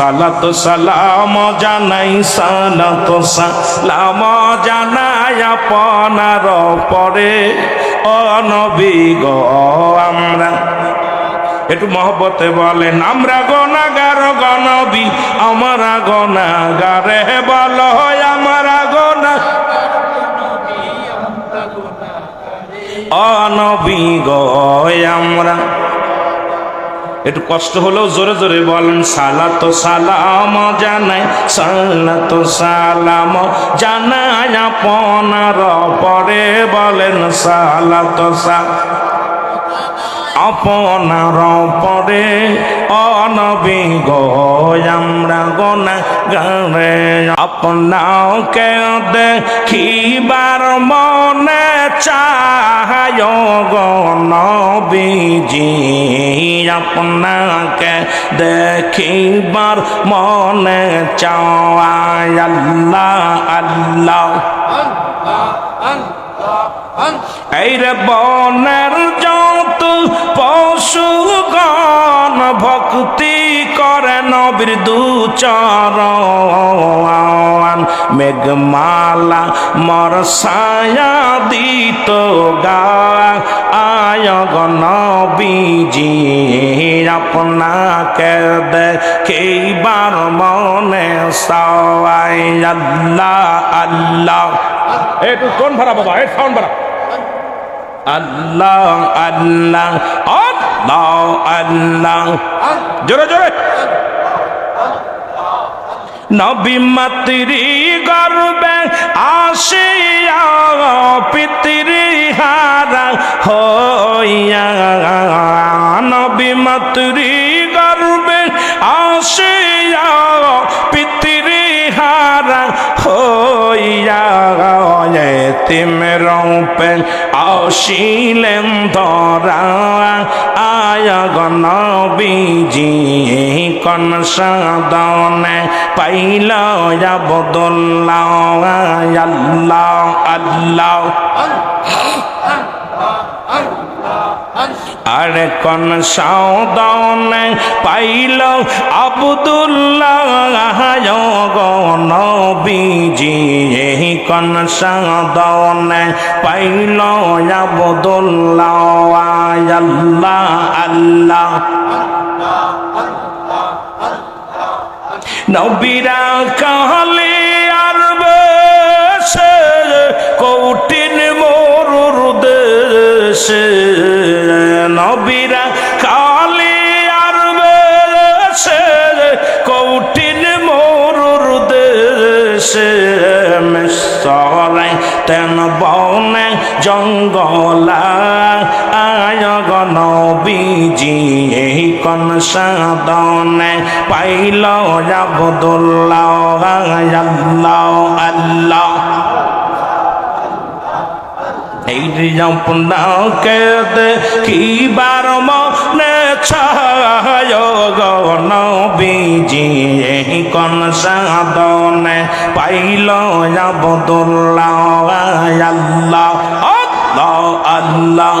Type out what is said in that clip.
সালাত সালাম জানাই, সালাত সালাম জানাই আপনার পরে। অনবী গো, আমরা একটু মহব্বতে বলেন, আমরা গনাগার গনবী, আমরা গনাগারে, বল আমরা গনা। অনবী গো, আমরা একটু কষ্ট হলেও জোরে জোরে বলেন সালা তো সালাম জানাই সালা তো সালাম জানাই আপনার পরে বলেন সালা তো সালাম। আপনার পরে অনবী গো আমরা গোনা গারে আপনাকে দেখিবার মনে চাহায় গো নবীজি। আপনাকে দেখিবার মনে চাওয়ায় আল্লাহ আল্লাহ। এই রে বনের ভক্তি করে নবীর দুচরণ। মেঘমালা মর সায়া দিত গা। আয় নবীজি আপনাকে দেখিবার মনে সবাই আল্লাহ আল্লাহ। একটু কোন ভাড়া বাবা? এই সাউন্ড ভাড়া আল্লাহ আল্লাহ। জোরে জোরে। নবী মাতৃ গর্বে আসিয়া পিতৃ হারা হইয়া, নবী মাতৃ গর্বে আসিয়া পিতৃ হারা হইয়া তিম রূপে আসিলেন ধরা। আয় গনবীজি কন সাদনে পাইল আবদুল্লাহ, আল্লাহ আল্লাহ। আরে কোন সাউদনে পাইল আবদুল্লাহ নবীজি কোন সাউদনে পাইল আবদুল্লাহ। আল্লাহ আল্লাহ। নবীরা কাহলে আর বেশে কৌটিন মোর দেশে। নবীরা কালে আর বেশে কৌটিন মোর দেশে। মিশরাই তেন বনে জঙ্গলা আয় গনবীজি কন সাদনে পাইল আবদুল্লাহ, আল্লাহ আল্লাহ। এই আপনাকে দেখিবার মনে ছায় নবীজি কন সাদনে পাইল আবদুল্লাহ আল্লাহ আল্লাহ।